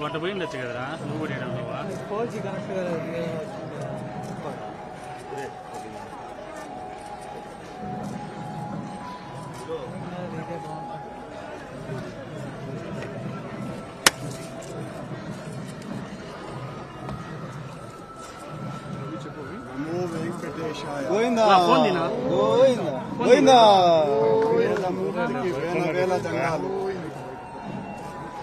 వంట పోయి ఉండొచ్చు కదరా? నువ్వు కూడా కరెక్ట్ గోవిందా? గోవిందా. గోవిందా. వేదమూర్తికి వేల వేల దండాలు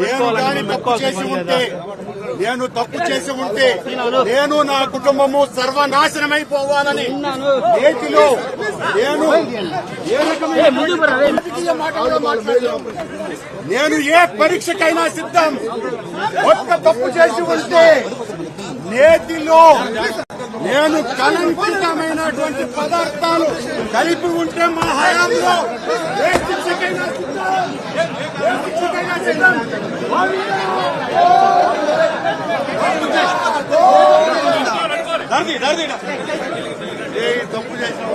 నేను నేను తప్పు చేసి ఉంటే నేను తప్పు చేసి ఉంటే నేను నా కుటుంబము సర్వనాశనమైపోవాలని నేటిలో నేను రాజకీయ మాట కూడా మాట్లాడను. నేను ఏ పరీక్షకైనా సిద్ధం? ఒక్క తప్పు చేసి ఉంటే నేతిలో నేను కలంకితమైనటువంటి పదార్థాలు కలిపి ఉంటే మా హయాంలో ఏ శిక్షకైనా సిద్ధం ఏ శిక్షకైనా సిద్ధం ఏ తప్పు చేసిన